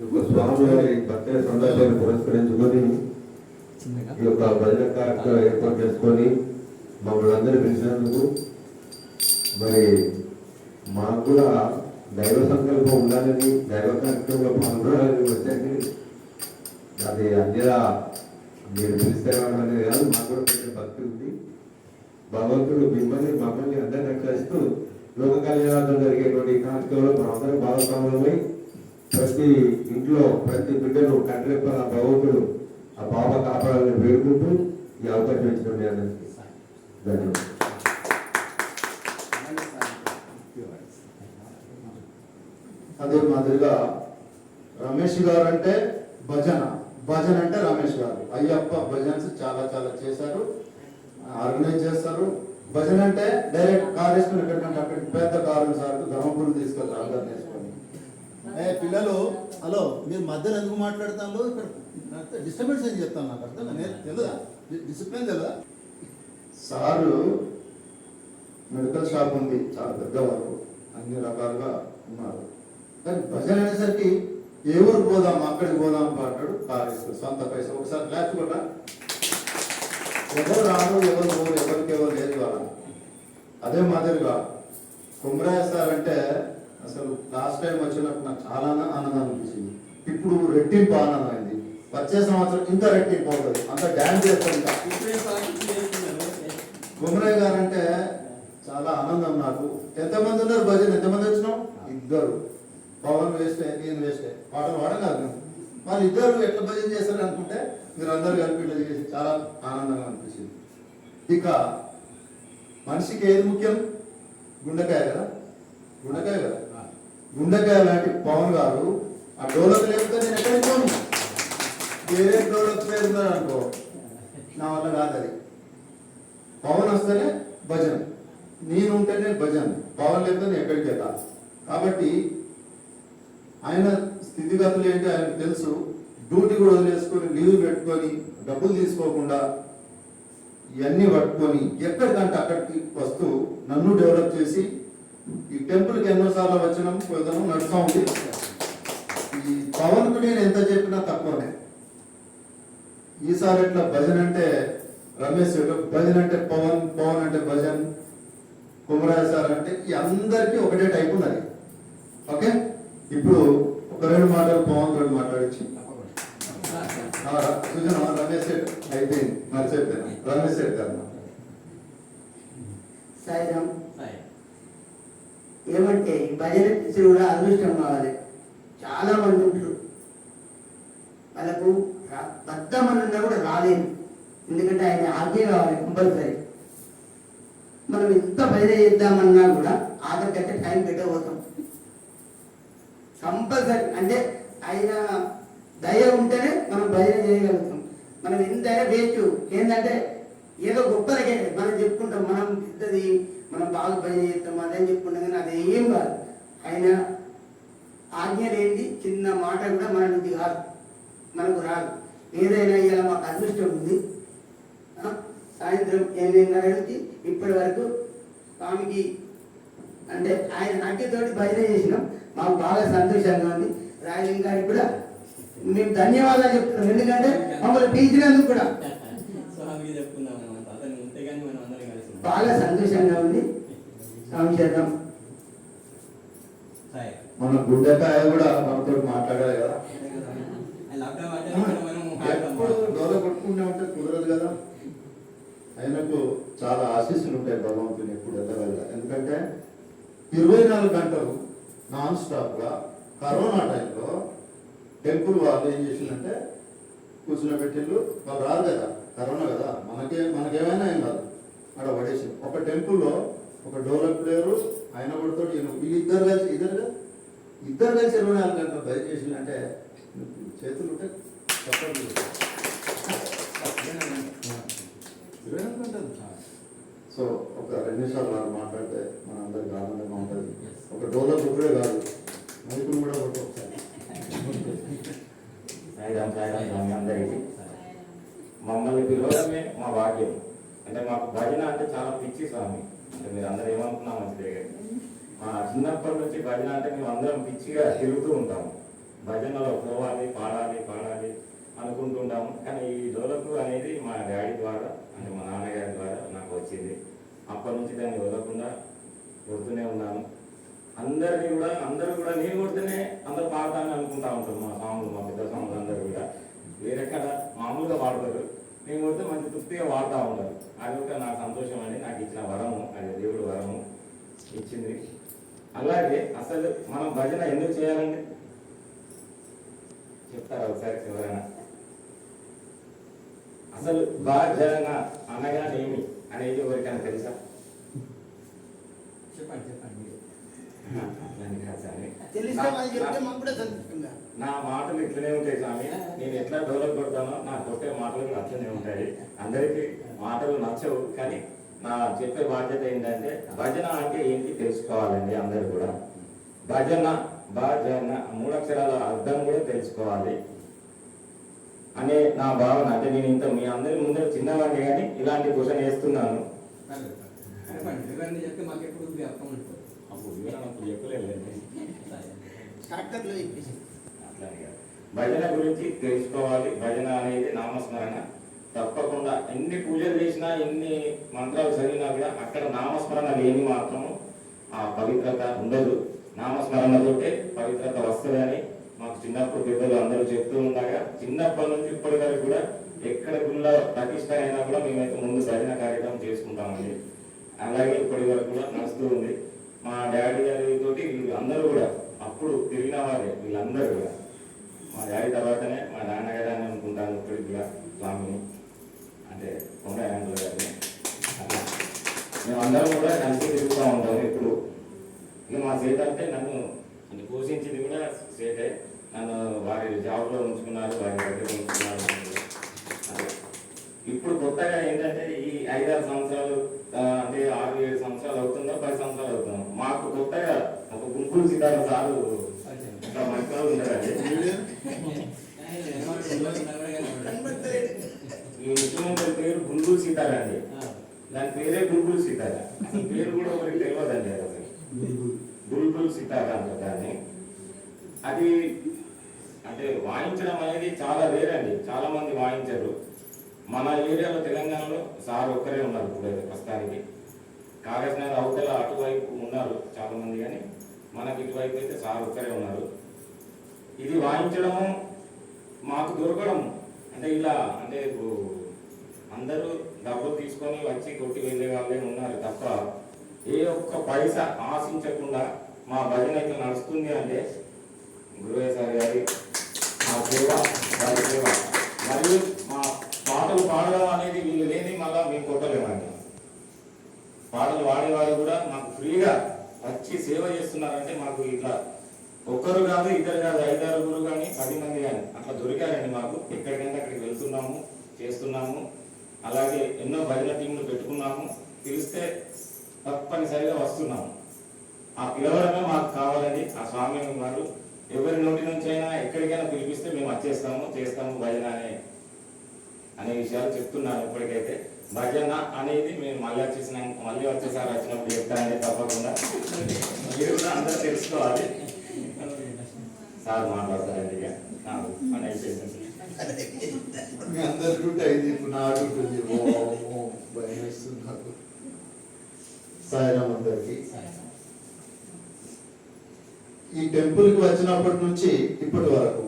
యొక్క స్వామివారి బర్త్డే సందర్భాన్ని పురస్కరించుకొని ఈ యొక్క భజన కార్యక్రమం ఏర్పాటు చేసుకొని మమ్మల్ని అందరూ పిలిచినందుకు మరి మాకు కూడా దైవ సంకల్పం ఉండాలని దైవ కార్యక్రమంలో పాల్గొనాలని వచ్చాక అది అన్యదా మీరు పిలిస్తే అనేది కాదు మాకు కూడా కొంచెం భక్తి ఉంది. భగవంతుడు మిమ్మల్ని మమ్మల్ని అందరినీ రక్షిస్తూ లోక కళ్యాణార్థం జరిగేటువంటి కార్యక్రమంలో మనందరం భాగస్వాములమై ప్రతి ఇంట్లో ప్రతి బిడ్డను కండ్రెప్ప భగవంతుడు ఆ పాప కాపాడాలని వేడుకుంటూ ఈ అవకాశం ఇచ్చిన మీ అందరికీ ధన్యవాదాలు. అదే మాదిరిగా రమేష్ గారు అంటే భజన. భజన అంటే రమేష్ గారు. అయ్యప్ప భజన్స్ చాలా చాలా చేశారు. ఆర్గనైజ్ చేస్తారు. భజన అంటే డైరెక్ట్ కార్ వేసుకుని ఎక్కడికంటే అక్కడికి పెద్ద కారు సార్ ధర్మపురం తీసుకెళ్తారు అందరిని. ఏ పిల్లలు హలో మీరు మధ్యలో ఎందుకు మాట్లాడతాను ఇక్కడ డిస్టర్బెన్స్ అని చెప్తాను నాకు అర్థం నేను తెలియదా డిసిప్లిన్ తెలుదా? సారు మెడికల్ షాప్ ఉంది. చాలా పెద్దవారు అన్ని రకాలుగా ఉన్నారు. కానీ భజన అనేసరికి ఏ ఊరు పోదాం అక్కడికి పోదాం అంటాడు కారు సొంత పైసలు. ఒకసారి క్లాస్ కూడా ఎవరు రాను ఎవరు పోరు ఎవరికి ఎవరు లేదు వాళ్ళ అదే మాదిరిగా కుమ్రాయ సార్ అంటే అసలు లాస్ట్ టైం వచ్చినప్పుడు నాకు చాలా ఆనందం అనిపించింది. ఇప్పుడు రెట్టింపు ఆనందం అయింది వచ్చే సంవత్సరం ఇంకా రెట్టింపు అవుతుంది. అంత డ్యాన్స్ చేస్తాం ఇంకా. గుమరయ్య గారు అంటే చాలా ఆనందం నాకు. ఎంతమంది ఉన్నారు భజన? ఎంతమంది వచ్చినాం? ఇద్దరు. పవన్ వేస్తే నేను వేస్తే పాటలు నేను. వాళ్ళు ఇద్దరు ఎట్లా భజన చేస్తారు అనుకుంటే మీరు అందరూ కలిపి ఇట్లా చేసి చాలా ఆనందంగా అనిపించింది. ఇక మనిషికి ఏది ముఖ్యం? గుండెకాయ కదా? గుండెకాయ కదా? గుండెకాయ లాంటి పవన్ గారు ఆ డోలక్ లేకపోతే నేను ఎక్కడికి పోను? వేరే డోలక్ పేరు అనుకో. నా వల్ల కాదు అది. పవన్ వస్తేనే భజన. నేను ఉంటేనే భజన. పవన్ లేకపోతే నేను ఎక్కడికి వెళ్తా కాబట్టి ఆయన స్థితిగతులు ఏంటి ఆయనకు తెలుసు. డ్యూటీ కూడా వదిలేసుకొని లీవ్ పెట్టుకొని డబ్బులు తీసుకోకుండా ఇవన్నీ పట్టుకొని ఎక్కడికంటే అక్కడికి వస్తూ నన్ను డెవలప్ చేసి ఈ టెంపుల్కి ఎన్నోసార్లు వచ్చినాం వెళ్దాము నడుస్తూ ఉంది ఈ పవన్కు నేను ఎంత చెప్పినా తక్కువనే ఈసారి ఇట్లా భజన అంటే రమేష్ భజన అంటే పవన్ పవన్ అంటే భజన్ కుమరాజ సార్ అంటే ఈ అందరికీ ఒకటే టైప్ ఉన్నది. ఓకే? ఇప్పుడు ఒక రెండు మాటలు పవన్ రెండు మాట్లాడించి సుజన రమేష్ శెట్టి అయిపోయింది. మర్చిపోయాను. రమేష్ శెట్టి గారు సాయిరామ్. ఏమంటే ఈ భజన కూడా అదృష్టం కావాలి. చాలా మంది ఉంటారు. వాళ్ళకు రా- బద్దమని ఉన్నా కూడా రాలేదు. ఎందుకంటే ఆయన ఆజ్ఞ కావాలి కంపల్సరీ. మనం ఎంత భజన చేద్దామన్నా కూడా ఆధార్ కట్టే టైం పెట్టబోతాం. కంపల్సరీ. అంటే ఆయన దయ ఉంటేనే మనం భజన చేయగలుగుతాం. మనం ఎంత వేస్ట్. ఏంటంటే ఏదో గొప్పలకే మనం చెప్పుకుంటాం మనం పెద్దది మనం బాగా పని చేస్తాం అదని చెప్పుకుంటాం కానీ అది ఏం కాదు. ఆయన ఆజ్ఞ లేనిది చిన్న మాట కూడా మన నుంచి కాదు మనకు రాదు. ఏదైనా ఇలా మాకు అదృష్టం ఉంది. సాయంత్రం ఎనిమిదిన్నర నుంచి ఇప్పటి వరకు స్వామికి అంటే ఆయన నాట్యతోటి భజన చేసినాం. మాకు బాగా సంతోషంగా ఉంది. రాయలింగ్ గారికి కూడా మేము ధన్యవాదాలు చెప్తున్నాం. ఎందుకంటే మమ్మల్ని పిలిచినందుకు కూడా. స్వామికి అనమాట అతను ఉంటే కానీ మనం అందరం కలిసి ఉంటాం. బాగా సంతోషంగా ఉంది. స్వామి చేద్దాం. మన గుండెకాయ కూడా మనతో మాట్లాడాలి కదా. ఎప్పుడు డోల కొట్టుకుంటే ఉంటే కుదరదు కదా. ఆయనకు చాలా ఆశీస్సులు ఉంటాయి భగవంతుని ఎప్పుడు వెళ్ళగల ఎందుకంటే ఇరవై నాలుగు గంటలు నాన్ స్టాప్గా కరోనా టైంలో టెంపుల్ వాళ్ళు ఏం చేసిందంటే కూర్చుని పెట్టిండ్రు వాళ్ళు రాదు కదా. కరోనా కదా. మనకే మనకేమైనా ఏం కాదు అక్కడ పడేసి ఒక టెంపుల్లో ఒక డోలక్ ప్లేయరు ఆయన ఈయన వీళ్ళిద్దరు కలిసి ఇద్దరు ఇద్దరు కలిసి ఇరవై నాలుగు గంటలు బయట చేసిందంటే చేతులు ఉంటే చెప్పండి ఇరవై నాలుగు గంటలు? సో ఒక రెండు నిమిషాలు వాళ్ళు మాట్లాడితే మన అందరికి ఆనందంగా ఉంటుంది ఒక డోలక్ ఒకటే కాదు మైకులు కూడా ఒకటి ఒకసారి. సాయిరాం సాయిరాం స్వామి అందరికీ. మమ్మల్ని పిలవడమే మా భాగ్యం. అంటే మాకు భజన అంటే చాలా పిచ్చి స్వామి. అంటే మీరు అందరూ ఏమనుకున్నాం అంటే మా చిన్నప్పటి నుంచి భజన అంటే మేము అందరం పిచ్చిగా తిరుగుతూ ఉంటాము. భజనలో పోవాలి పాడాలి పాడాలి అనుకుంటుంటాము కానీ ఈ డోలకు అనేది మా డాడీ ద్వారా అంటే మా నాన్నగారి ద్వారా నాకు వచ్చింది. అప్పటి నుంచి దాన్ని వదలకుండా కొడుతూనే ఉన్నాను. అందరినీ కూడా అందరూ కూడా నేను కొడితేనే అందరు పాడతానని అనుకుంటా ఉంటారు మా సాంగ్లు మా పెద్ద స్వాములు అందరూ కూడా. వేరే కదా మామూలుగా పాడతారు. నేను కొడితే మంచి తృప్తిగా వాడుతూ ఉంటారు అది ఒక నా సంతోషం అని నాకు ఇచ్చిన వరము అది దేవుడు వరము ఇచ్చింది. అలాగే అసలు మనం భజన ఎందుకు చేయాలండి? చెప్తారా ఒకసారి ఎవరైనా? అసలు భజన అనగానేమి అనేది ఎవరికైనా తెలుసా? చెప్పండి చెప్పండి. తెలిస్తే నా- మాటలు ఇట్లనే ఉంటాయి స్వామి. నేను ఎట్లా డెవలప్ కొడతానో నా కొట్టే మాటలు కూడా అట్లనే ఉంటాయి. అందరికీ మాటలు నచ్చవు కానీ నా చెప్పే బాధ్యత ఏంటంటే భజన అంటే ఏంటి తెలుసుకోవాలండి అందరు కూడా. భజన భజన మూడక్షరాల అర్థం కూడా తెలుసుకోవాలి. అనే నా భావన అంటే నేను ఇంత మీ అందరి ముందర చిన్నవాడిని కానీ ఇలాంటి క్వశ్చన్ వేస్తున్నాను. చెప్పలేదు భజన గురించి తెలుసుకోవాలి. భజన అనేది నామస్మరణ. తప్పకుండా ఎన్ని పూజలు చేసినా ఎన్ని మంత్రాలు చదివినా కూడా అక్కడ నామస్మరణ లేని మాత్రము ఆ పవిత్రత ఉండదు. నామస్మరణతోటే పవిత్రత వస్తుందని మాకు చిన్నప్పుడు పెద్దలు అందరూ చెప్తూ ఉండగా చిన్నప్పటి నుంచి ఇప్పటి వరకు కూడా ఎక్కడ గుళ్ళ ప్రతిష్ట అయినా కూడా మేమైతే ముందు సరైన కార్యక్రమం చేసుకుంటామండి. అలాగే ఇప్పటి వరకు కూడా నడుస్తూ ఉంది. మా డాడీ గారితోటి వీళ్ళు అందరూ కూడా అప్పుడు తిరిగిన వారే వీళ్ళందరూ కూడా మా డాడీ తర్వాతనే మా నాన్నగారు అని అనుకుంటాను ఇప్పటికి కూడా స్వామిని అంటే కొండ యాంకుల గారిని అట్లా మేము అందరం కూడా కలిసి తిరుగుతూ ఉంటాం ఇప్పుడు ఇక మా సేట అంటే నన్ను పోషించింది కూడా సేటే. నన్ను వారి జాబ్లో ఉంచుకున్నారు వారి దగ్గర ఉంచుకున్నారు. ఇప్పుడు కొత్తగా ఏంటంటే ఈ ఐదారు సంవత్సరాలు అంటే ఆరు ఏడు సంవత్సరాలు అవుతుందో పది సంవత్సరాలు అవుతుందో. మాకు కొత్తగా ఒక గుంపులు సీతారాం సారు మంచిగా కనబడతలేదు ఈ ముఖ్యమంత్రి పేరు గుండూరు సీతారా అండి. దాని పేరే బుల్బుల్ సీతారా. అసలు పేరు కూడా ఒకరికి తెలియదండి అది బుల్బుల్. సీతారా అంటారు దాన్ని. అది అంటే వాయించడం అనేది చాలా రేరండి. చాలా మంది వాయించరు. మన ఏరియాలో తెలంగాణలో సార్ ఒక్కరే ఉన్నారు ఇప్పుడు ప్రస్తుతానికి. కాగజ్ నగర్ అవతల అటువైపు ఉన్నారు చాలా మంది కానీ మనకి ఇటువైపు అయితే సార్ ఒక్కరే ఉన్నారు. ఇది వాయించడము మాకు దొరకడం. అంటే ఇలా అంటే ఇప్పుడు అందరూ డబ్బు తీసుకొని వచ్చి కొట్టి వెళ్ళే వాళ్ళే ఉన్నారు తప్ప ఏ ఒక్క పైసా ఆశించకుండా మా భజన ఇట్లా నడుస్తుంది అంటే గురువయ్య సార్ గారి మా సేవ వారి సేవ. మరియు మా పాటలు పాడడం అనేది వీళ్ళు లేని మళ్ళా మేము కొట్టలేమండి. పాటలు పాడేవారు కూడా మాకు ఫ్రీగా వచ్చి సేవ చేస్తున్నారంటే మాకు ఇట్లా ఒక్కరు కాదు ఇద్దరు కాదు ఐదారుగురు కానీ పది మంది కానీ అట్లా దొరికారండి మాకు. ఎక్కడికైనా అక్కడికి వెళ్తున్నాము చేస్తున్నాము. అలాగే ఎన్నో భజన టీంలు పెట్టుకున్నాము. పిలిస్తే తప్పనిసరిగా వస్తున్నాము. ఆ పిలవడమే మాకు కావాలని ఆ స్వామి వారు ఎవరి నోటి నుంచి అయినా ఎక్కడికైనా పిలిపిస్తే మేము వచ్చేస్తాము చేస్తాము భజన అనే అనే విషయాలు చెప్తున్నాను ఇప్పటికైతే. భజన అనేది మేము మళ్ళీ వచ్చేసిన మళ్ళీ వచ్చేసారి వచ్చినప్పుడు చెప్తానని తప్పకుండా. మీరు కూడా అందరూ తెలుసుకోవాలి. సార్ మాట్లాడతారండి ఇక నాకు పని అయిపోయింది. మీ అందరి డ్యూటీ అయింది. ఇప్పుడు నా డ్యూటీ ఉంది. ఓ, ఓ, భయం వేస్తుంది నాకు సాయిరామ్ అందరికి. ఈ టెంపుల్కి వచ్చినప్పటి నుంచి ఇప్పటి వరకు